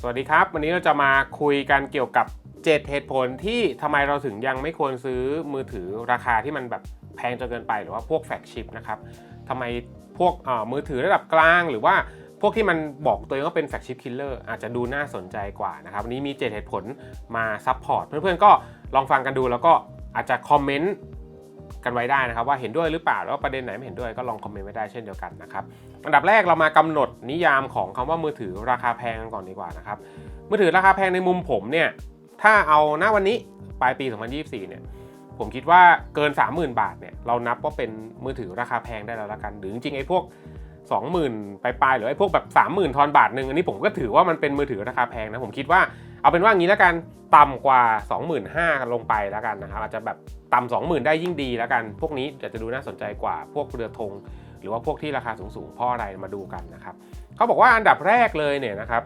สวัสดีครับ วันนี้เราจะมาคุยกันเกี่ยวกับ 7 เหตุผลที่ทำไมเราถึงยังไม่ควรซื้อมือถือราคาที่มันแบบแพงจนเกินไปหรือว่าพวกแฟกชิปนะครับทำไมพวกมือถือระดับกลางหรือว่าพวกที่มันบอกตัวเองว่าเป็นแฟกชิปคิลเลอร์อาจจะดูน่าสนใจกว่านะครับวันนี้มี 7 เหตุผลมาซัพพอร์ตเพื่อนๆก็ลองฟังกันดูแล้วก็อาจจะคอมเมนต์ กันไว้ได้นะครับว่าเห็นด้วยหรือเปล่า แล้วประเด็นไหนไม่เห็นด้วยก็ลองคอมเมนต์ไว้ได้เช่นเดียวกันนะครับอันดับแรกเรามากำหนดนิยามของคำว่ามือถือราคาแพงกันก่อนดีกว่านะครับมือถือราคาแพงในมุมผมเนี่ยถ้าเอาหน้าวันนี้ปลายปี 2024 เนี่ยผมคิดว่าเกิน 30,000 บาทเนี่ยเรานับว่าเป็นมือถือราคาแพงได้แล้วละกัน หรือจริงๆไอ้พวก 20,000 ปลายๆหรือไอ้พวกแบบ 30,000 ทอนบาทหนึ่งอันนี้ผมก็ถือว่ามันเป็นมือถือราคาแพงนะผมคิดว่า เอาเป็นว่างี้แล้วกันต่ำกว่า 25,000กันลงไปแล้วกันนะครับอาจจะแบบต่ำ20,000 ได้ยิ่งดีแล้วกัน พวกนี้จะจะดูน่าสนใจกว่าพวกเรือธงหรือว่าพวกที่ราคาสูงๆเพราะอะไรมาดูกันนะครับเขาบอกว่าอันดับแรกเลยเนี่ยนะครับ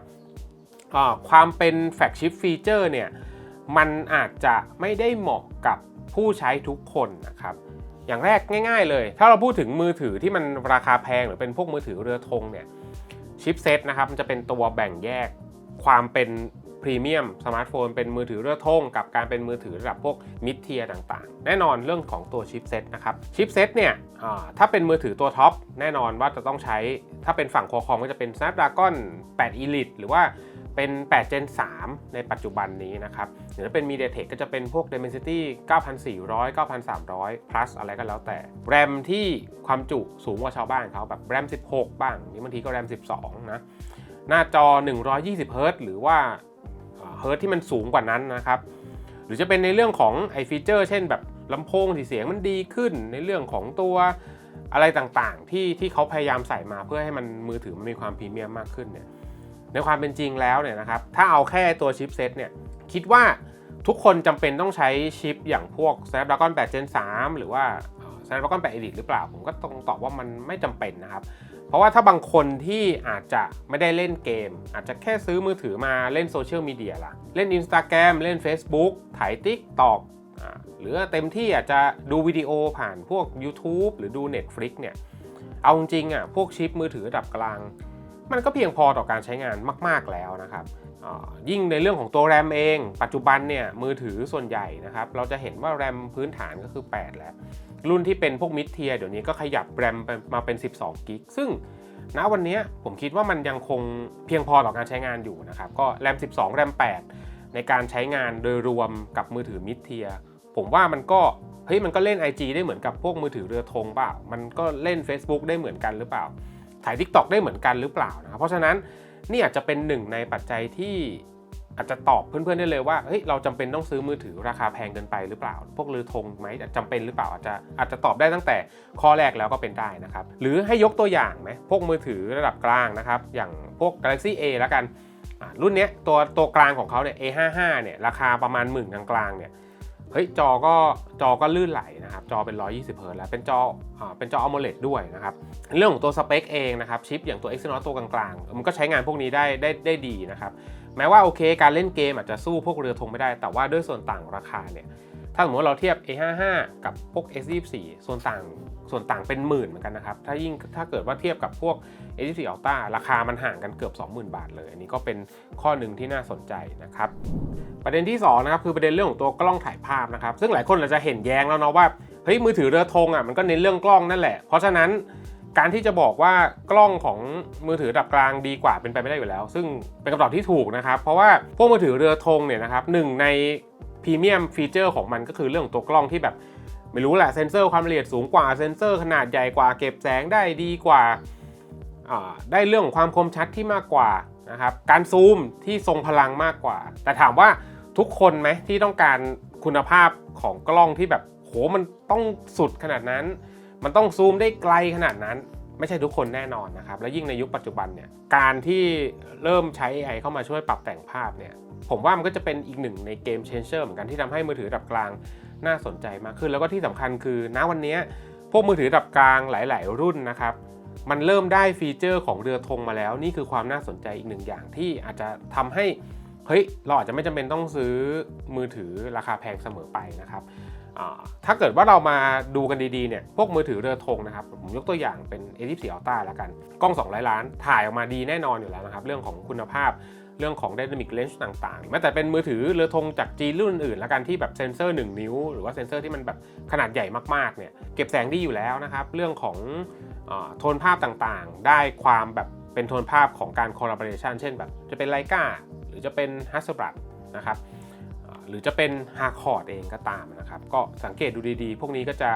ความเป็นแฟกชิปฟีเจอร์เนี่ยมันอาจจะไม่ได้เหมาะกับผู้ใช้ทุกคนนะครับอย่างแรกง่าย ๆ เลย ถ้าเราพูดถึงมือถือที่มันราคาแพงหรือเป็นพวกมือถือเรือธงเนี่ยชิปเซตนะครับมันจะเป็นตัวแบ่งแยกความเป็น พรีเมียมสมาร์ทโฟนเป็นมือถือเรือธงกับการเป็นมือถือระดับพวกมิดเทียต่างๆ แน่นอนเรื่องของตัวชิปเซตนะครับชิปเซตเนี่ยถ้าเป็นมือถือตัวท็อปแน่นอนว่าจะต้องใช้ถ้าเป็นฝั่งคอคอมก็จะเป็น Snapdragon 8 Elite หรือว่าเป็น 8 Gen 3 ในปัจจุบันนี้นะครับหรือถ้าเป็น MediaTek ก็จะเป็นพวก Dimensity 9400 9300 plus อะไรก็แล้วแต่ แรมที่ความจุสูงกว่าชาวบ้านเขาแบบแรม 16 บ้างนี่บางทีก็แรม 12 นะ หน้าจอ 120เฮิรตซ์หรือว่า เฮิรตซ์ที่มันสูงกว่านั้นนะครับ หรือจะเป็นในเรื่องของไอฟีเจอร์เช่นแบบลำโพงที่เสียงมันดีขึ้นในเรื่องของตัวอะไรต่างๆ ที่ที่เขาพยายามใส่มาเพื่อให้มันมือถือมันมีความพรีเมียมมากขึ้นเนี่ยในความเป็นจริงแล้วเนี่ยนะครับถ้าเอาแค่ตัวชิปเซตเนี่ยคิดว่าทุกคนจำเป็นต้องใช้ชิปอย่างพวก Snapdragon 8 Gen 3 หรือว่า Snapdragon 8 Elite หรือเปล่า ผมก็ต้องตอบว่ามันไม่จำเป็นนะครับ ราะว่าถ้าบางคนที่อาจจะไม่ได้เล่นเกม อาจจะแค่ซื้อมือถือมาเล่นโซเชียลมีเดียล่ะ เล่น Instagram เล่น Facebook ถ่าย TikTok อ่าหรือเต็มที่อาจจะดูวิดีโอผ่านพวก YouTube หรือดู Netflix เนี่ย เอาจริงอะพวกชิปมือถือระดับกลาง มันก็เพียงพอต่อการใช้งานมาก ๆแล้วนะครับอ่ายิ่งในเรื่องของตัวแรมเอง ปัจจุบันเนี่ยมือถือส่วนใหญ่นะครับ เราจะเห็นว่าแรมพื้นฐานก็คือ 8 แล้ว รุ่นที่เป็นพวกมิดเทียเดี๋ยวนี้ก็ขยับแรมมาเป็น 12กิกซึ่งณวันนี้ผมคิดว่ามันยังคงเพียงพอต่อการใช้งานอยู่นะครับ ก็แรม 12 แรม 8 ในการใช้งานโดยรวมกับมือถือมิดเทียผมว่ามันก็เฮ้ยมันก็เล่น IG ได้เหมือนกับพวกมือถือเรือธงเปล่า มันก็เล่น Facebook ได้เหมือนกันหรือเปล่า ถ่าย TikTok ได้เหมือนกันหรือเปล่านะครับเพราะฉะนั้นนี่อาจจะเป็นหนึ่งในปัจจัยที่ อาจจะตอบเพื่อนๆได้เลยว่าเฮ้ยเราจำเป็นต้องซื้อมือถือราคาแพงเกินไปหรือเปล่า พวกเรือธงไหมจำเป็นหรือเปล่าอาจจะอาจจะตอบได้ตั้งแต่ข้อแรกแล้วก็เป็นได้นะครับหรือให้ยกตัวอย่างไหมพวกมือถือระดับกลางนะครับอย่างพวก Galaxy A แล้วกันอะรุ่นเนี้ยตัวตัวกลางของเขาเนี่ย A55 เนี่ยราคาประมาณหมื่นกลางๆเนี่ยเฮ้ยจอก็จอก็ลื่นไหลนะครับจอเป็น 120เฮิร์ตแล้วเป็นจออ่าเป็นจอ AMOLED ด้วยนะครับเรื่องของตัวสเปคเองนะครับชิปอย่างตัว Exynos ตัวกลางๆ มันก็ใช้งานพวกนี้ได้ได้ได้ดีนะครับ แม้ว่าโอเค การเล่นเกมอาจจะสู้พวกเรือธงไม่ได้ แต่ว่าด้วยส่วนต่างราคาเนี่ย ถ้าสมมติเราเทียบ A55 กับพวก S24 ส่วนต่างส่วนต่างเป็นหมื่นเหมือนกันนะครับ ถ้ายิ่งถ้าเกิดว่าเทียบกับพวก S24 Ultra ราคามันห่างกันเกือบ 20,000 บาทเลย อันนี้ก็เป็นข้อหนึ่งที่น่าสนใจนะครับ ประเด็นที่2นะครับคือประเด็นเรื่องของตัวกล้องถ่ายภาพนะครับ ซึ่งหลายคนอาจจะเห็นแย้งแล้วเนาะว่า เฮ้ยมือถือเรือธงอะมันก็เน้นเรื่องกล้องนั่นแหละ เพราะฉะนั้น การที่จะบอกว่ากล้องของมือถือระดับกลางดีกว่าเป็นไปไม่ได้อยู่แล้ว ซึ่งเป็นคำตอบที่ถูกนะครับ เพราะว่าพวกมือถือเรือธงเนี่ยนะครับหนึ่งในพรีเมียมฟีเจอร์ของมันก็คือเรื่องของตัวกล้องที่แบบไม่รู้แหละเซนเซอร์ความละเอียดสูงกว่าเซนเซอร์ขนาดใหญ่กว่า เก็บแสงได้ดีกว่าอ่าได้เรื่องของความคมชัดที่มากกว่านะครับการซูมที่ทรงพลังมากกว่า แต่ถามว่าทุกคนไหมที่ต้องการคุณภาพของกล้องที่แบบโหมันต้องสุดขนาดนั้น มันต้องซูมได้ไกลขนาดนั้น ไม่ใช่ทุกคนแน่นอนนะครับ และยิ่งในยุคปัจจุบันเนี่ยการที่เริ่มใช้ AI เข้ามาช่วยปรับแต่งภาพเนี่ยผมว่ามันก็จะเป็นอีกหนึ่งในเกมเชนเจอร์เหมือนกันที่ทำให้มือถือระดับกลางน่าสนใจมากขึ้น แล้วก็ที่สำคัญคือณวันนี้พวกมือถือระดับกลางหลาย ๆ รุ่นนะครับมันเริ่มได้ฟีเจอร์ของเรือธงมาแล้ว นี่คือความน่าสนใจอีกหนึ่งอย่างที่อาจจะทำให้เฮ้ยเราอาจจะไม่จำเป็นต้องซื้อมือถือราคาแพงเสมอไปนะครับ ถ้าเกิดว่าเรามาดูกันดีๆเนี่ยพวกมือถือเรือธงนะครับ ผมยกตัวอย่างเป็น A24 Ultra แล้วกัน กล้อง 200 ล้าน ถ่ายออกมาดีแน่นอนอยู่แล้วนะครับ เรื่องของคุณภาพเรื่องของ Dynamic Range ต่างๆ แม้แต่เป็นมือถือเรือธงจากจีนรุ่นอื่น แล้วกันที่แบบเซนเซอร์ 1 นิ้ว หรือว่าเซนเซอร์ที่มันแบบขนาดใหญ่มากๆเนี่ยเก็บแสงดีอยู่แล้วนะครับเรื่องของอโทนภาพต่างๆ ได้ความแบบเป็นโทนภาพของการ collaboration เช่นแบบจะเป็นไลกาหรือจะเป็น h a s s e l b l a d นะครับ หรือจะเป็น h a r c o r d เองก็ตามนะครับ ก็สังเกตดูดีๆ พวกนี้ก็จะ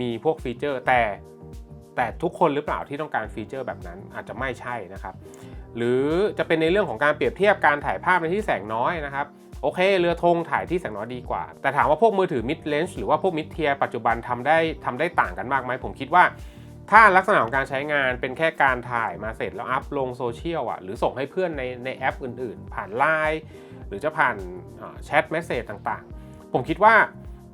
มีพวกฟีเจอร์แต่แต่ทุกคนหรือเปล่าที่ต้องการฟีเจอร์แบบนั้นอาจจะไม่ใช่นะครับ หรือจะเป็นในเรื่องของการเปรียบเทียบการถ่ายภาพในที่แสงน้อยนะครับโอเค เรือธงถ่ายที่แสงน้อยดีกว่า แต่ถามว่าพวกมือถือ mid range หรือว่าพวก mid tier ปัจจุบันทำได้ทำได้ต่างกันมากไหมผมคิดว่า ถ้าลักษณะของการใช้งานเป็นแค่การถ่ายมาเสร็จแล้วอัพลงโซเชียลอะหรือส่งให้เพื่อนในในแอปอื่นๆ ผ่าน Line หรือจะผ่านแชทเมสเซจต่างๆ ผมคิดว่า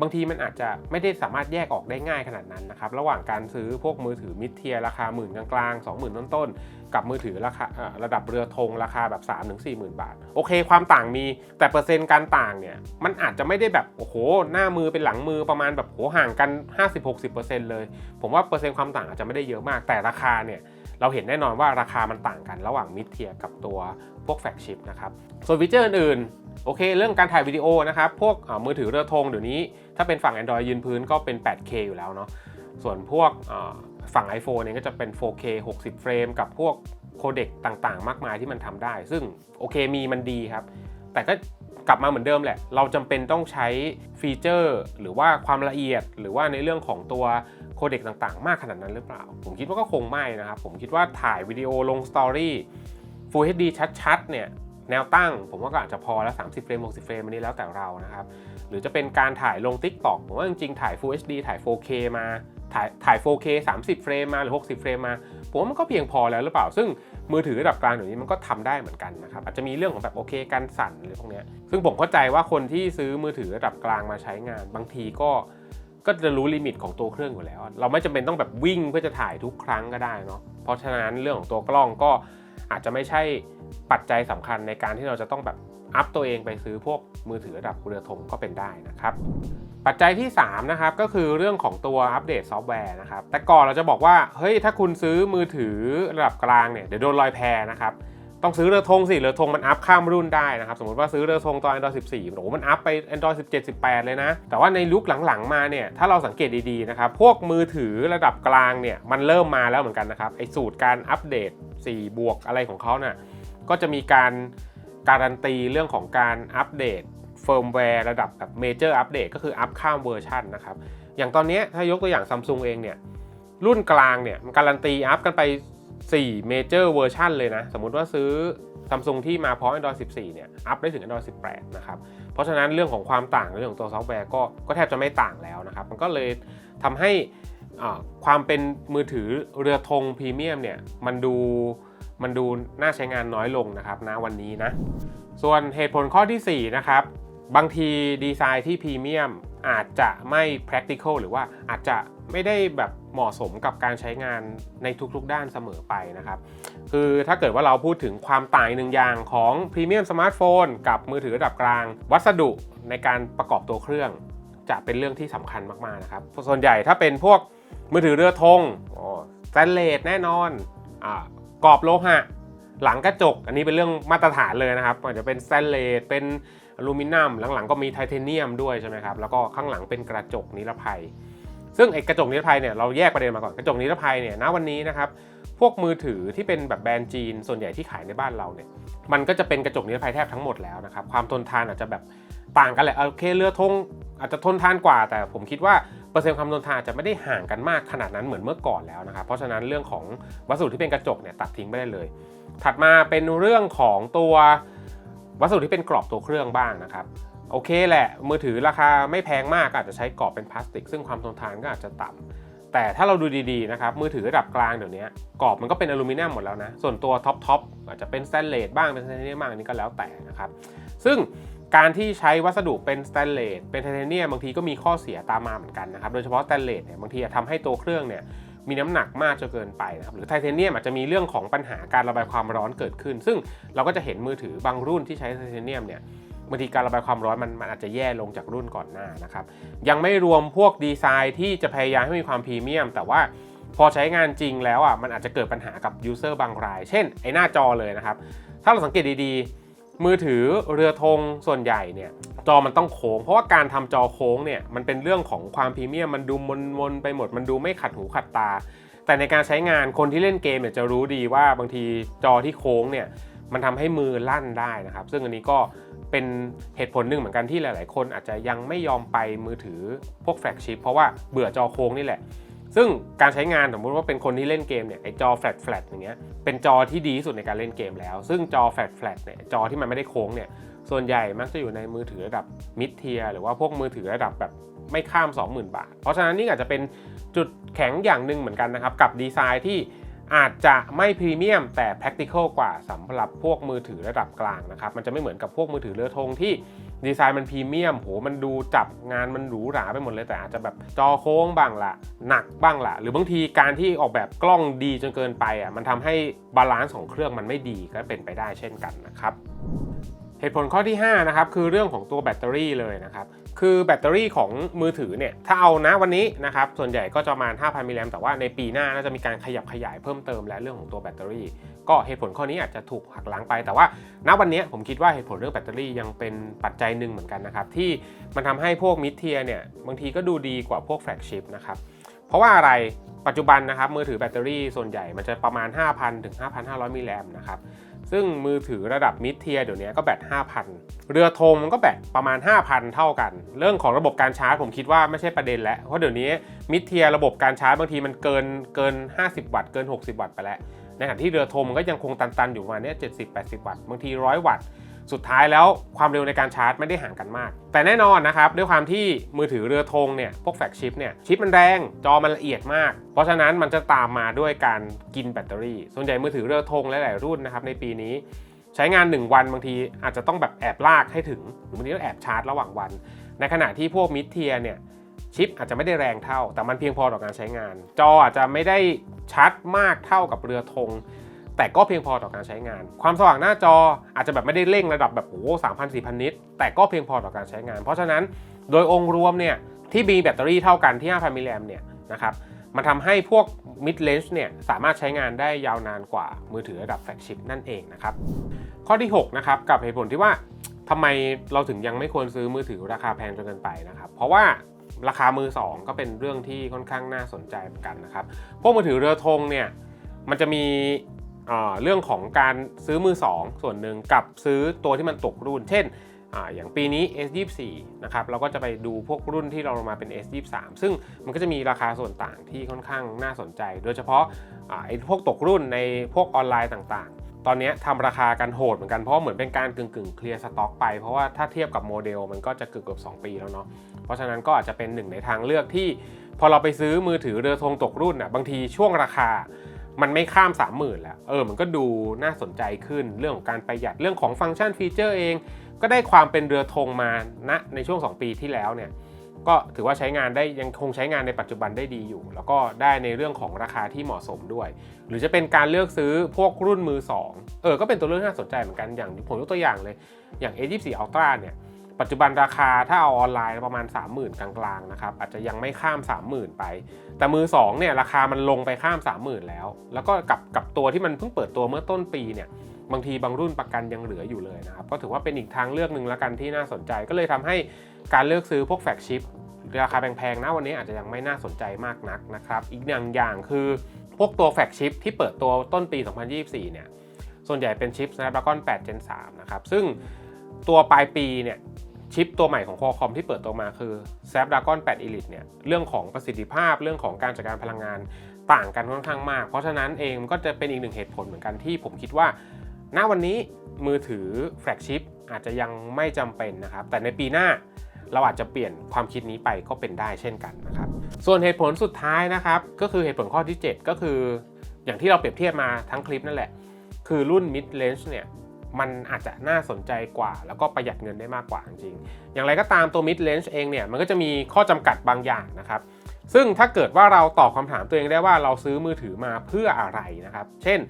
บางทีมันอาจจะไม่ได้สามารถแยกออกได้ง่ายขนาดนั้นนะครับ ระหว่างการซื้อพวกมือถือมิดเทียราคาหมื่นกลางๆ 20,000 ต้นๆ กับมือถือราคาระดับเรือธงราคาแบบ 3 4 0 0 0 0 บาท โอเค ความต่างมีแต่เปอร์เซ็นต์การต่างเนี่ย มันอาจจะไม่ได้แบบโอ้โห หน้ามือเป็นหลังมือประมาณแบบโหห่างกัน 50-60%เลย ผมว่าเปอร์เซ็นต์ความต่างอาจจะไม่ได้เยอะมากแต่ราคาเนี่ยเราเห็นแน่นอนว่าราคามันต่างกันระหว่างมิดเทียกับตัวพวกแฟกชิปนะครับ ส่วนฟีเจอร์อื่นๆ โอเค เรื่องการถ่ายวิดีโอนะครับ พวกมือถือเรือธงเดี๋ยวนี้ ถ้าเป็นฝั่ง Android ยืนพื้นก็เป็น 8K อยู่แล้วเนาะ ส่วนพวก ฝั่ง iPhone เนี่ยก็จะเป็น 4K 60 เฟรมกับพวกโคเด็กต่างๆ มากมายที่มันทำได้ ซึ่งโอเคมีมันดีครับ แต่ก็กลับมาเหมือนเดิมแหละ เราจำเป็นต้องใช้ฟีเจอร์ หรือว่าความละเอียด หรือว่าในเรื่องของตัวโคเด็กต่างๆ มากขนาดนั้นหรือเปล่า ผมคิดว่าก็คงไม่นะครับ ผมคิดว่าถ่ายวิดีโอลงสตอรี่ Full HD ชัดๆ เนี่ยแนวตั้งผมว่าก็อาจจะพอแล้ว 30 เฟรม 60 เฟรมอันนี้แล้วแต่เรานะครับ หรือจะเป็นการถ่ายลง TikTok ผมว่าจริงๆ ถ่าย Full HD ถ่าย 4K มา ถ่ายถ่าย 4K 30 เฟรมมาหรือ 60 เฟรมมาผมว่ามันก็เพียงพอแล้วหรือเปล่า ซึ่งมือถือระดับกลางเดี๋ยวนี้มันก็ทำได้เหมือนกันนะครับอาจจะมีเรื่องของแบบโอเคการสั่นหรือพวกเนี้ยซึ่งผมเข้าใจว่าคนที่ซื้อมือถือระดับกลางมาใช้งาน บางทีก็ก็จะรู้ลิมิตของตัวเครื่องอยู่แล้ว เราไม่จำเป็นต้องแบบวิ่งเพื่อจะถ่ายทุกครั้งก็ได้เนาะเพราะฉะนั้นเรื่องของตัวกล้องก็อาจจะไม่ใช่ปัจจัยสำคัญในการที่เราจะต้องแบบอัพตัวเองไปซื้อพวกมือถือระดับเรือธงก็เป็นได้นะครับ ปัจจัยที่ 3 นะครับ ก็คือเรื่องของตัวอัปเดตซอฟต์แวร์นะครับ แต่ก่อนเราจะบอกว่า เฮ้ย ถ้าคุณซื้อมือถือระดับกลางเนี่ย เดี๋ยวโดนลอยแพนะครับ ต้องซื้อเรือธงสิ เรือธงมันอัพข้ามรุ่นได้นะครับ สมมติว่าซื้อเรือธงตอน Android 14โอ้โหมันอัพไป Android 17 18 เลยนะ แต่ว่าในยุคหลังๆ มาเนี่ย ถ้าเราสังเกตดีๆ นะครับ พวกมือถือระดับกลางเนี่ย มันเริ่มมาแล้วเหมือนกันนะครับ ไอสูตรการอัปเดต 4 บวกอะไรของเขาน่ะก็จะมีการการันตีเรื่องของการอัปเดต เฟิร์มแวร์ระดับแบบเมเจอร์อัปเดตก็คืออัพข้ามเวอร์ชันนะครับ อย่างตอนนี้ถ้ายกตัวอย่างซัมซุงเองเนี่ย รุ่นกลางเนี่ยมันการันตีอัพกันไป 4 เมเจอร์เวอร์ชันเลยนะ สมมุติว่าซื้อซัมซุงที่มาพร้อม Android 14 เนี่ย อัพได้ถึง Android 18 นะครับ เพราะฉะนั้นเรื่องของความต่างเรื่องของตัวซอฟต์แวร์ก็ก็แทบจะไม่ต่างแล้วนะครับ มันก็เลยทำให้ความเป็นมือถือเรือธงพรีเมียมเนี่ยมันดูมันดูน่าใช้งานน้อยลงนะครับณวันนี้นะ ส่วนเหตุผลข้อที่ 4 นะครับ บางทีดีไซน์ที่พรีเมียมอาจจะไม่ practical หรือว่าอาจจะไม่ได้แบบเหมาะสมกับการใช้งานในทุกๆด้านเสมอไปนะครับ คือถ้าเกิดว่าเราพูดถึงความต่างหนึ่งอย่างของพรีเมียมสมาร์ทโฟนกับมือถือระดับกลาง วัสดุในการประกอบตัวเครื่อง จะเป็นเรื่องที่สำคัญมากๆนะครับ ส่วนใหญ่ถ้าเป็นพวกมือถือเรือธงสแตนเลสแน่นอนอากรอบโลหะ หลังกระจก อันนี้เป็นเรื่องมาตรฐานเลยนะครับอาจจะเป็นสแตนเลสเป็น อลูมิเนียมหลังๆก็มีไทเทเนียมด้วยใช่ไหมครับแล้วก็ข้างหลังเป็นกระจกนิรภัย ซึ่งไอ้กระจกนิรภัยเนี่ยเราแยกประเด็นมาก่อนกระจกนิรภัยเนี่ยณวันนี้นะครับพวกมือถือที่เป็นแบบแบรนด์จีน ส่วนใหญ่ที่ขายในบ้านเราเนี่ยมันก็จะเป็นกระจกนิรภัยแทบทั้งหมดแล้วนะครับความทนทานอาจจะแบบต่างกันแหละโอเคเรือธงอาจจะทนทานกว่า แต่ผมคิดว่าเปอร์เซ็นต์ความทนทานจจะไม่ได้ห่างกันมากขนาดนั้นเหมือนเมื่อก่อนแล้วนะครับ เพราะฉะนั้นเรื่องของวัสดุที่เป็นกระจกเนี่ยตัดทิ้งไม่ได้เลย ถัดมาเป็นเรื่องของตัว วัสดุที่เป็นกรอบตัวเครื่องบ้างนะครับโอเคแหละมือถือราคาไม่แพงมากก็อาจจะใช้กรอบเป็นพลาสติก ซึ่งความทนทานก็อาจจะต่ำแต่ถ้าเราดูดีๆนะครับมือถือระดับกลางเดี๋ยวนี้กรอบมันก็เป็นอลูมิเนียมหมดแล้วนะส่วนตัวท็อปทอปอาจจะเป็นสแตนเลสบ้างเป็นไทเทเนียมบ้างอันนี้ก็แล้วแต่นะครับซึ่งการที่ใช้วัสดุเป็นสแตนเลสเป็นไทเทเนียมบางทีก็มีข้อเสียตามมาเหมือนกันนะครับโดยเฉพาะสแตนเลสเนี่ยบางทีทำให้ตัวเครื่องเนี่ย มีน้ำหนักมากจนเกินไปนะครับหรือไทเทเนียมอาจจะมีเรื่องของปัญหาการระบายความร้อนเกิดขึ้น ซึ่งเราก็จะเห็นมือถือบางรุ่นที่ใช้ไทเทเนียมเนี่ยบางทีการระบายความร้อนมันมันอาจจะแย่ลงจากรุ่นก่อนหน้านะครับยังไม่รวมพวกดีไซน์ที่จะพยายามให้มีความพรีเมียม แต่ว่าพอใช้งานจริงแล้วอะมันอาจจะเกิดปัญหากับยูเซอร์บางราย เช่นไอหน้าจอเลยนะครับถ้าเราสังเกตดีๆ มือถือเรือธงส่วนใหญ่เนี่ยจอมันต้องโค้ง เพราะว่าการทำจอโค้งเนี่ยมันเป็นเรื่องของความพรีเมียมมันดูมนๆไปหมดมันดูไม่ขัดหูขัดตา แต่ในการใช้งานคนที่เล่นเกมเนี่ยจะรู้ดีว่าบางทีจอที่โค้งเนี่ยมันทำให้มือลั่นได้นะครับ ซึ่งอันนี้ก็เป็นเหตุผลหนึ่งเหมือนกันที่หลาย ๆ คนอาจจะยังไม่ยอมไปมือถือพวกแฟลกชิพเพราะว่าเบื่อจอโค้งนี่แหละ ซึ่งการใช้งานสมมติว่าเป็นคนที่เล่นเกมเนี่ยไอจอแฟลตแฟลตอย่างเงี้ยเป็นจอที่ดีที่สุดในการเล่นเกมแล้ว ซึ่งจอแฟลตแฟลตเนี่ยจอที่มันไม่ได้โค้งเนี่ยส่วนใหญ่มักจะอยู่ในมือถือระดับมิดเทียหรือว่าพวกมือถือระดับแบบไม่ข้าม 20,000 บาท เพราะฉะนั้นนี่อาจจะเป็นจุดแข็งอย่างหนึ่งเหมือนกันนะครับกับดีไซน์ที่อาจจะไม่พรีเมียมแต่ practical กว่าสำหรับพวกมือถือระดับกลางนะครับมันจะไม่เหมือนกับพวกมือถือเรือธงที่ ดีไซน์มันพรีเมียมโหมันดูจับงานมันหรูหราไปหมดเลยแต่อาจจะแบบจอโค้งบ้างละหนักบ้างละหรือบางทีการที่ออกแบบกล้องดีจนเกินไปอะมันทำให้บาลานซ์ของเครื่องมันไม่ดีก็เป็นไปได้เช่นกันนะครับเหตุผลข้อที่5นะครับคือเรื่องของตัวแบตเตอรี่เลยนะครับคือแบตเตอรี่ของมือถือเนี่ยถ้าเอานะวันนี้นะครับส่วนใหญ่ก็จะประมาณ 5,000มิลลิแอมแต่ว่าในปีหน้าน่าจะมีการขยับขยายเพิ่มเติมและเรื่องของตัวแบตเตอรี่ ก็เหตุผลข้อนี้อาจจะถูกหักล้างไป แต่ว่าณวันนี้ผมคิดว่าเหตุผลเรื่องแบตเตอรี่ยังเป็นปัจจัยหนึ่งเหมือนกันนะครับ ที่มันทำให้พวกมิดเทียเนี่ยบางทีก็ดูดีกว่าพวกแฟลกชิพนะครับ เพราะว่าอะไรปัจจุบันนะครับมือถือแบตเตอรี่ส่วนใหญ่มันจะประมาณ 5,000 ถึง 5,500 มิลลิแอมนะครับซึ่งมือถือระดับมิดเทียเดี๋ยวนี้ก็แบต 5,000 เรือธงมันก็แบตประมาณ 5,000 เท่ากัน เรื่องของระบบการชาร์จผมคิดว่าไม่ใช่ประเด็นแล้ว เพราะเดี๋ยวนี้มิดเทียระบบการชาร์จบางทีมันเกินเกิน 50 วัตต์เกิน 60 วัตต์ไปแล้ว ในขณะที่เรือธงมันก็ยังคงตันๆอยู่มาเนี้ย70-80วัตต์บางที100วัตต์สุดท้ายแล้วความเร็วในการชาร์จไม่ได้ห่างกันมาก แต่แน่นอนนะครับ ด้วยความที่มือถือเรือธงเนี่ย พวกแฟลกชิพเนี่ย ชิปมันแรง จอมันละเอียดมาก เพราะฉะนั้นมันจะตามมาด้วยการกินแบตเตอรี่ ส่วนใหญ่มือถือเรือธงหลาย ๆ รุ่นนะครับในปีนี้ ใช้งาน 1 วันบางทีอาจจะต้องแบบแอบลากให้ถึงหรือบางทีต้องแอบชาร์จระหว่างวัน ในขณะที่พวกมิดเทียเนี่ย ชิปอาจจะไม่ได้แรงเท่า แต่มันเพียงพอต่อการใช้งาน จออาจจะไม่ได้ชัดมากเท่ากับเรือธงแต่ก็เพียงพอต่อการใช้งาน ความสว่างหน้าจออาจจะแบบไม่ได้เร่งระดับแบบโอ้สามพันสี่พันนิตแต่ก็เพียงพอต่อการใช้งาน เพราะฉะนั้นโดยองค์รวมเนี่ยที่มีแบตเตอรี่เท่ากันที่ 5,000 มิลลิแอมเนี่ยนะครับมันทำให้พวก mid range เนี่ยสามารถใช้งานได้ยาวนานกว่ามือถือระดับแฟลกชิพนั่นเองนะครับ ข้อที่ 6 นะครับ กับเหตุผลที่ว่าทำไมเราถึงยังไม่ควรซื้อมือถือราคาแพงจนเกินไปนะครับ เพราะว่า ราคามือ 2 ก็เป็นเรื่องที่ค่อนข้างน่าสนใจเหมือนกันนะครับ พวกมือถือเรือธงเนี่ยมันจะมีเรื่องของการซื้อมือ 2 ส่วนหนึ่งกับซื้อตัวที่มันตกรุ่น เช่นออย่างปีนี้ S24 นะครับเราก็จะไปดูพวกรุ่นที่เราลงมาเป็น S23 ซึ่งมันก็จะมีราคาส่วนต่างที่ค่อนข้างน่าสนใจ โดยเฉพาะไอ้พวกตกรุ่นในพวกออนไลน์ต่าง ตอนนี้ทำราคากันโหดเหมือนกันเพราะเหมือนเป็นการกึ่งกึ่งเคลียร์สต็อกไปเพราะว่าถ้าเทียบกับโมเดลมันก็จะเกือบเกือบ2ปีแล้วเนาะเพราะฉะนั้นก็อาจจะเป็นหนึ่งในทางเลือกที่ พอเราไปซื้อมือถือเรือธงตกรุ่นอะบางทีช่วงราคามันไม่ข้าม 30,000แล้ว เออ มันก็ดูน่าสนใจขึ้นเรื่องของการประหยัดเรื่องของฟังก์ชันฟีเจอร์เอง ก็ได้ความเป็นเรือธงมาณในช่วง 2 ปีที่แล้วเนี่ย ก็ถือว่าใช้งานได้ยังคงใช้งานในปัจจุบันได้ดีอยู่ แล้วก็ได้ในเรื่องของราคาที่เหมาะสมด้วย หรือจะเป็นการเลือกซื้อพวกรุ่นมือ 2 เออ ก็เป็นตัวเลือกที่น่าสนใจเหมือนกันอย่างผมยกตัวอย่างเลย อย่าง A24 Ultra เนี่ยปัจจุบันราคาถ้าเอาออนไลน์ประมาณ 30,000 กลางๆนะครับอาจจะยังไม่ข้าม 30,000 ไป แต่มือ2เนี่ยราคามันลงไปข้าม 30,000 แล้ว แล้วก็กับกับตัวที่มันเพิ่งเปิดตัวเมื่อต้นปีเนี่ย บางทีบางรุ่นประกันยังเหลืออยู่เลยนะครับ ก็ถือว่าเป็นอีกทางเลือกหนึ่งละกันที่น่าสนใจก็เลยทำให้การเลือกซื้อพวกแฟกชิปราคาแพงๆนะวันนี้อาจจะยังไม่น่าสนใจมากนักนะครับ อีกอย่างอย่างคือพวกตัวแฟกชิปที่เปิดตัวต้นปี 2024 เนี่ย ส่วนใหญ่เป็นชิป Snapdragon 8 Gen 3 นะครับ ซึ่งตัวปลายปีเนี่ยชิปตัวใหม่ของ Qualcomm ที่เปิดตัวมาคือ Snapdragon 8 Elite เนี่ยเรื่องของประสิทธิภาพเรื่องของการจัดการพลังงานต่างกันค่อนข้างมาก เพราะฉะนั้นเองก็จะเป็นอีกหนึ่งเหตุผลเหมือนกันที่ผมคิดว่า ณวันนี้มือถือแฟลกชิปอาจจะยังไม่จำเป็นนะครับ แต่ในปีหน้าเราอาจจะเปลี่ยนความคิดนี้ไปก็เป็นได้เช่นกันนะครับ ส่วนเหตุผลสุดท้ายนะครับ ก็คือเหตุผลข้อที่ 7 ก็คือ อย่างที่เราเปรียบเทียบมาทั้งคลิปนั่นแหละ คือรุ่น mid range เนี่ยมันอาจจะน่าสนใจกว่า แล้วก็ประหยัดเงินได้มากกว่าจริงๆอย่างไรก็ตามตัว mid range เองเนี่ยมันก็จะมีข้อจำกัดบางอย่างนะครับ ซึ่งถ้าเกิดว่าเราตอบคำถามตัวเองได้ว่าเราซื้อมือถือมาเพื่ออะไรนะครับ เช่น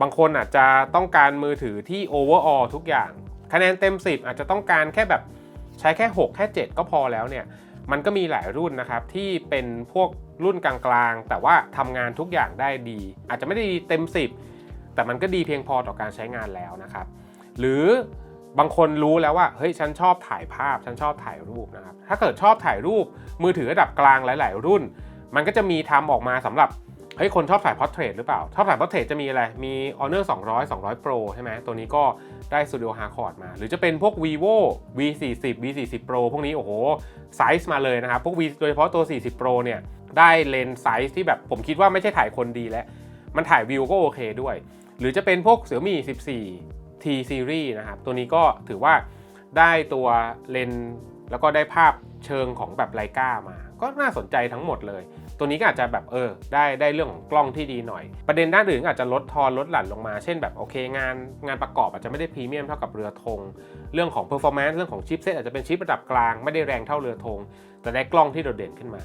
บางคนอาจจะต้องการมือถือที่ overall ทุกอย่าง คะแนนเต็ม 10 อาจจะต้องการแค่แบบใช้แค่ 6 แค่ 7 ก็พอแล้วเนี่ย มันก็มีหลายรุ่นนะครับ ที่เป็นพวกรุ่นกลางๆ แต่ว่าทำงานทุกอย่างได้ดี อาจจะไม่ได้ดีเต็ม 10 แต่มันก็ดีเพียงพอต่อการใช้งานแล้วนะครับ หรือบางคนรู้แล้วว่าเฮ้ยฉันชอบถ่ายภาพ ฉันชอบถ่ายรูปนะครับ ถ้าเกิดชอบถ่ายรูปมือถือระดับกลางหลาย ๆ รุ่น มันก็จะมีทำออกมาสำหรับ เฮ้ยคนชอบถ่ายพอร์เทรตหรือเปล่า ชอบถ่ายพอร์เทรตจะมีอะไร มี Honor 200 200 Pro ใช่ไหมตัวนี้ก็ได้ Studio Hardcore มา หรือจะเป็นพวก vivo V40 V40 Pro พวกนี้โอ้โหไซส์มาเลยนะครับ พวก V โดยเฉพาะตัว 40 Pro เนี่ย ได้เลนส์ไซส์ที่แบบผมคิดว่าไม่ใช่ถ่ายคนดีแล้ว มันถ่ายวิวก็โอเคด้วย หรือจะเป็นพวกเสือมี่14 T series นะครับตัวนี้ก็ถือว่าได้ตัวเลนส์แล้วก็ได้ภาพเชิงของแบบไลกามา ก็น่าสนใจทั้งหมดเลย ตัวนี้ก็อาจจะแบบเออได้ได้เรื่องของกล้องที่ดีหน่อย ประเด็นด้านอื่นก็อาจจะลดทอนลดหลั่นลงมา เช่นแบบโอเคงานงานประกอบอาจจะไม่ได้พรีเมียมเท่ากับเรือธงเรื่องของ performance เรื่องของชิปเซตอาจจะเป็นชิประดับกลางไม่ได้แรงเท่าเรือธงแต่ได้กล้องที่โดดเด่นขึ้นมา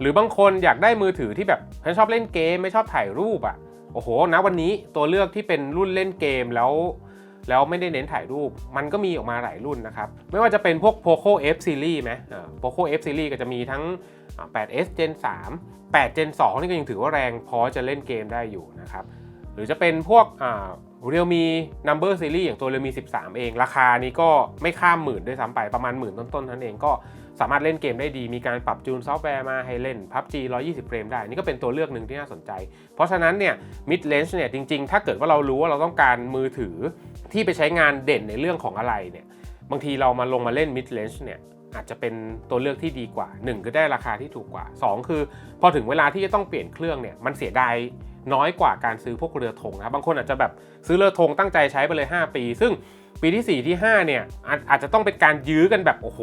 หรือบางคนอยากได้มือถือที่แบบฉันชอบเล่นเกมไม่ชอบถ่ายรูปอะ่ะโอ้โหนะวันนี้ตัวเลือกที่เป็นรุ่นเล่นเกมแล้ว แล้วไม่ได้เน้นถ่ายรูป มันก็มีออกมาหลายรุ่นนะครับ ไม่ว่าจะเป็นพวก Poco F Series ไหมอ่า Poco F Series ก็จะมีทั้ง 8s Gen 3 8 Gen 2 นี่ก็ยังถือว่าแรงพอจะเล่นเกมได้อยู่นะครับ หรือจะเป็นพวกอ่า Realme Number Series อย่างตัว Realme 13 เอง ราคานี้ก็ไม่ข้ามหมื่นด้วยซ้ำไปประมาณหมื่นต้นๆนั้นเองก็ สามารถเล่นเกมได้ดี มีการปรับจูนซอฟต์แวร์มาให้เล่น PUBG 120 เฟรมได้ นี่ก็เป็นตัวเลือกหนึ่งที่น่าสนใจ เพราะฉะนั้นเนี่ย mid range เนี่ยจริง ๆ ถ้าเกิดว่าเรารู้ว่าเราต้องการมือถือที่ไปใช้งานเด่นในเรื่องของอะไรเนี่ย บางทีเรามาลงมาเล่น mid range เนี่ยอาจจะเป็นตัวเลือกที่ดีกว่า 1 คือได้ราคาที่ถูกกว่า 2 คือ พอถึงเวลาที่จะต้องเปลี่ยนเครื่องเนี่ยมันเสียดายน้อยกว่าการซื้อพวกเรือธงนะครับบางคนอาจจะแบบซื้อเรือธงตั้งใจใช้ไปเลย 5 ปี ซึ่ง ปีที่ 4 ที่ 5 เนี่ยอาจอาจจะต้องเป็นการยื้อกันแบบ โอ้โห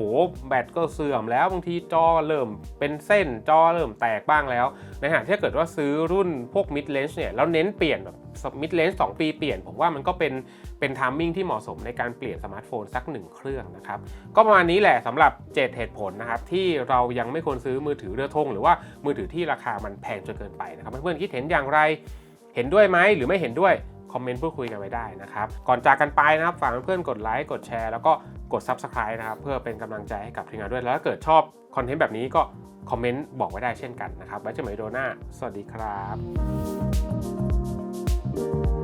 แบตก็เสื่อมแล้ว บางทีจอเริ่มเป็นเส้นจอเริ่มแตกบ้างแล้วในขณะที่ถ้าเกิดว่าซื้อรุ่นพวก mid range เนี่ย แล้วเน้นเปลี่ยนแบบ mid range 2 ปีเปลี่ยน ผมว่ามันก็เป็นเป็นทามมิ่งที่เหมาะสมในการเปลี่ยนสมาร์ทโฟนสักหนึ่งเครื่องนะครับ ก็ประมาณนี้แหละสำหรับ 7 เหตุผลนะครับ ที่เรายังไม่ควรซื้อมือถือเรือธงหรือว่ามือถือที่ราคามันแพงจนเกินไปนะครับเพื่อนๆคิดเห็นอย่างไรเห็นด้วยไหมหรือไม่เห็นด้วย คอมเมนต์พูดคุยกันไว้ได้นะครับ ก่อนจากกันไปนะครับฝากเพื่อนๆกดไลค์กดแชร์แล้วก็กด Subscribe นะครับเพื่อเป็นกำลังใจให้กับทีมงานด้วย แล้วถ้าเกิดชอบคอนเทนต์แบบนี้ก็คอมเมนต์บอกไว้ได้เช่นกันนะครับไว้เจอกันใหม่โดหน้าสวัสดีครับ